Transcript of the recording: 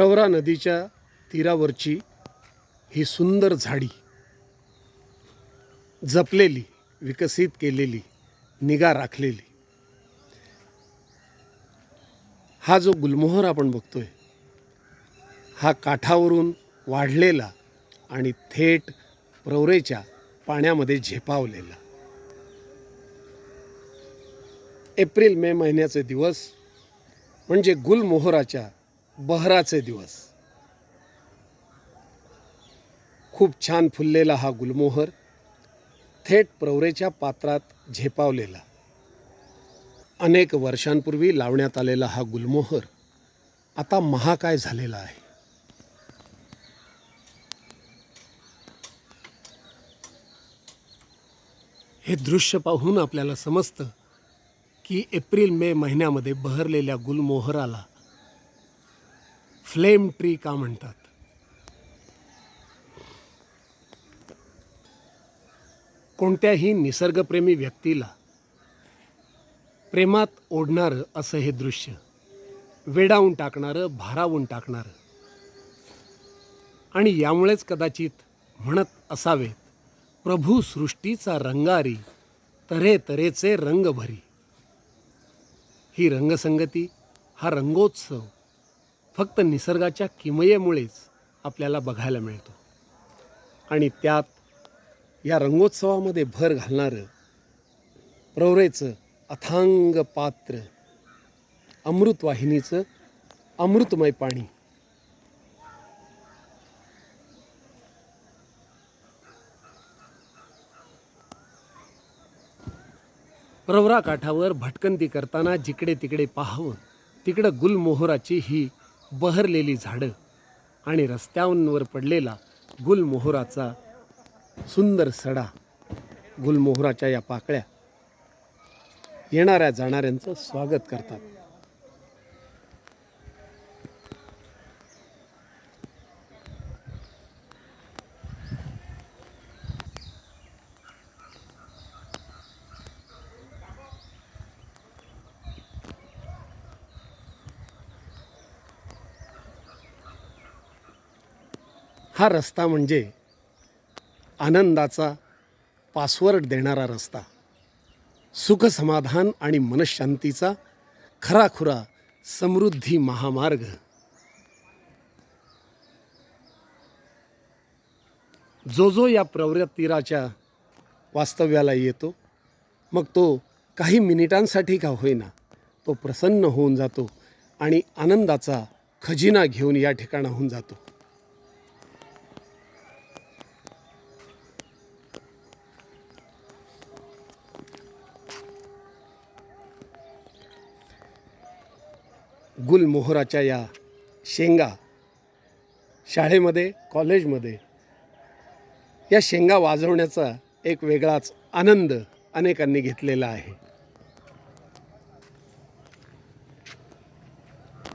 प्रवरा नदीच्या तीरावरची ही सुंदर झाडी जपलेली विकसित केलेली निगा राखलेली हा जो गुलमोहर आपण बघतोय हा काठावरून वाढलेला आणि थेट प्रवरेच्या पाण्यामध्ये झेपावलेला. एप्रिल मे महिन्याचे दिवस म्हणजे गुलमोहराच्या बहराचे दिवस. खूप छान फुललेला हा गुलमोहर थेट प्रवरेच्या पात्रात झेपावलेला. अनेक वर्षांपूर्वी लावण्यात आलेला हा गुलमोहर आता महाकाय झालेला आहे? हे दृश्य पाहून आपल्याला समजतं की एप्रिल मे महिन्यामध्ये बहरलेल्या गुलमोहराला फ्लेम ट्री का म्हणतात. कोणत्याही निसर्गप्रेमी व्यक्तीला प्रेमात ओढणारं असं हे दृश्य वेडावून टाकणारं भारावून टाकणारं. आणि यामुळेच कदाचित म्हणत असावेत प्रभू सृष्टीचा रंगारी तऱ्हे तऱ्हेचे रंग भरी ही रंगसंगती हा रंगोत्सव फक्त निसर्गाच्या किमयेमुळेच आपल्याला बघायला मिळतो. आणि त्यात या रंगोत्सवामध्ये भर घालणारं प्रवरेचं अथांग पात्र अमृतवाहिनीचं अमृतमय पाणी. प्रवरा काठावर भटकंती करताना जिकडे तिकडे पाहावं तिकडं गुलमोहराची ही बहरलेली झाडं आणि रस्त्यांवर पडलेला गुलमोहराचा सुंदर सडा गुलमोहराच्या या पाकळ्या येणाऱ्या जाणाऱ्यांचं स्वागत करतात. हा रस्ता म्हणजे आनंदाचा पासवर्ड देणारा रस्ता. सुखसमाधान आणि मनशांतीचा खराखुरा समृद्धी महामार्ग. जो जो या प्रवृत्तीराच्या वास्तव्याला येतो मग तो काही मिनिटांसाठी का होईना तो प्रसन्न होऊन जातो आणि आनंदाचा खजिना घेऊन या ठिकाणाहून जातो. गुलमोहराच्या या शेंगा शाळेमध्ये कॉलेजमध्ये या शेंगा वाजवण्याचा एक वेगळाच आनंद अनेकांनी घेतलेला आहे.